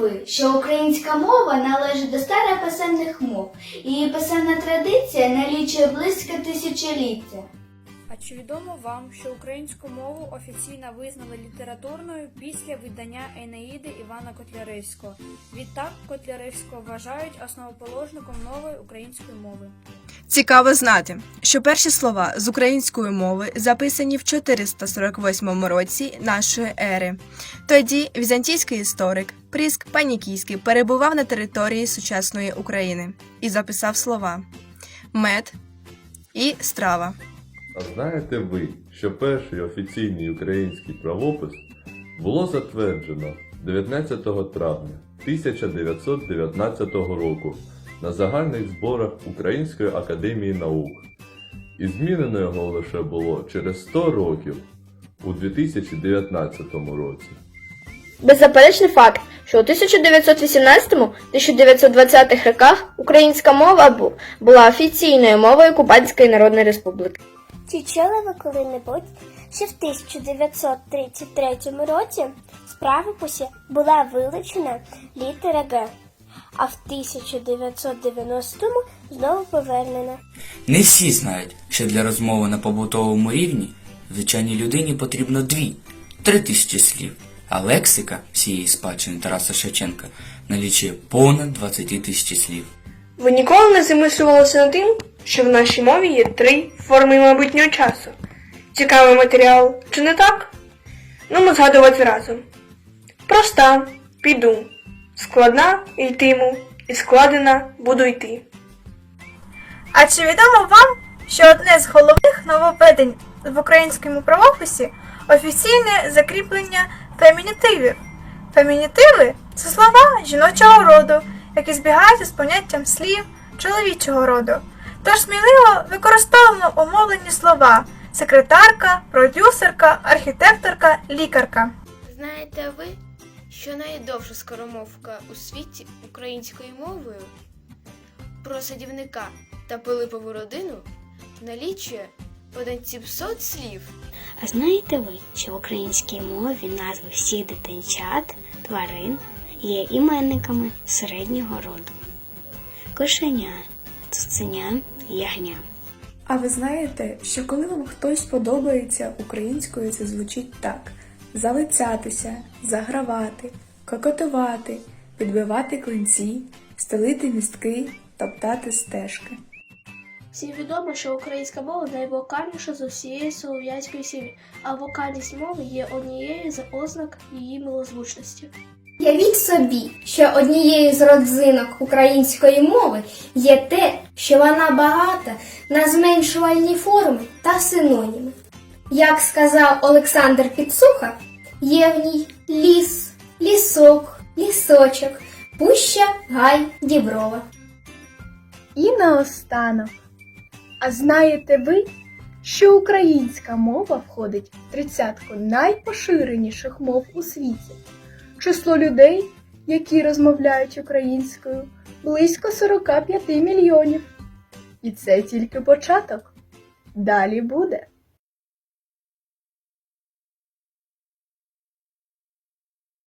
ви, що українська мова належить до старописемних мов, і її писемна традиція налічує близько тисячоліття. Чи відомо вам, що українську мову офіційно визнали літературною після видання Енеїди Івана Котляревського? Відтак Котляревського вважають основоположником нової української мови. Цікаво знати, що перші слова з української мови записані в 448 році нашої ери. Тоді візантійський історик Пріск Панікійський перебував на території сучасної України і записав слова мед і страва. А знаєте ви, що перший офіційний український правопис було затверджено 19 травня 1919 року на загальних зборах Української академії наук, і змінено його лише було через 100 років у 2019 році. Беззаперечний факт, що у 1918-1920 роках українська мова була офіційною мовою Кубанської Народної Республіки. Чи чули ви коли-небудь, що в 1933 році з правописі була вилучена літера Г, а в 1990-му знову повернена? Не всі знають, що для розмови на побутовому рівні звичайній людині потрібно дві, три тисячі слів, а лексика всієї спадщини Тараса Шевченка налічує понад 20 тисяч слів. Ви ніколи не замислювалися над тим, що в нашій мові є три форми майбутнього часу. Цікавий матеріал, чи не так? Ну, ми згадувати разом. Проста піду, складна йтиму, і складена буду йти. А чи відомо вам, що одне з головних нововведень в українському правописі офіційне закріплення фемінітивів? Фемінітиви це слова жіночого роду, які збігаються з поняттям слів чоловічого роду. Тож сміливо використовуємо умовлені слова секретарка, продюсерка, архітекторка, лікарка. Знаєте ви, що найдовша скоромовка у світі українською мовою про садівника та Пилипову родину налічує понад 700 слів. А знаєте ви, що в українській мові назви всіх дитинчат, тварин є іменниками середнього роду? Кошеня, цуценя, ягня. А ви знаєте, що коли вам хтось подобається, українською це звучить так: залицятися, загравати, кокотувати, підбивати клинці, стелити містки, топтати стежки. Всім відомо, що українська мова найвокальніша з усієї слов'янської сім'ї, а вокальність мови є однією з ознак її милозвучності. Явіть собі, що однією з родзинок української мови є те, що вона багата на зменшувальні форми та синоніми. Як сказав Олександр Підсуха, є в ній ліс, лісок, лісочок, пуща, гай, діброва. І наостанок. А знаєте ви, що українська мова входить в тридцятку найпоширеніших мов у світі? Число людей, які розмовляють українською, близько 45 мільйонів. І це тільки початок. Далі буде.